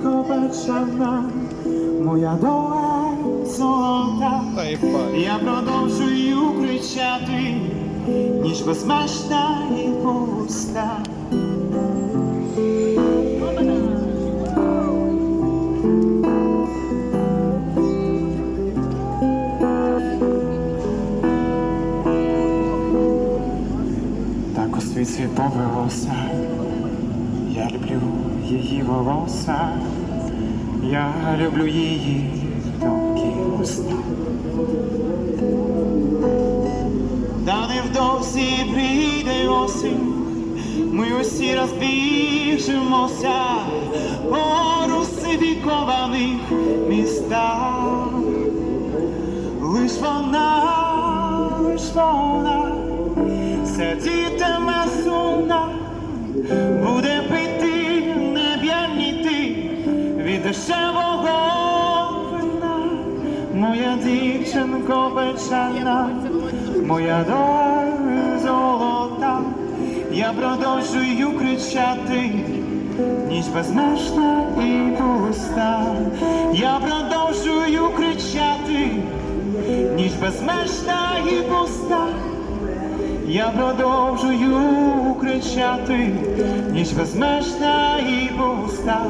дівчинко печальна, моя доля золота. Я продовжую кричати, ніж безмежна і пуста. Так у я люблю її волоса, я люблю її тонкі уста. Та невдовзі прийде осінь, ми усі розбіжимося по русифікованих містах. Лиш вона, лиш вона, сидітиме сумна, буде дешевого вина. Моя дівчинко печальна, моя доля золота, я продовжую кричати, ніч безмежна і пуста, я продовжую кричати, ніч безмежна і пуста, я продовжую кричати, ніч безмежна і пуста.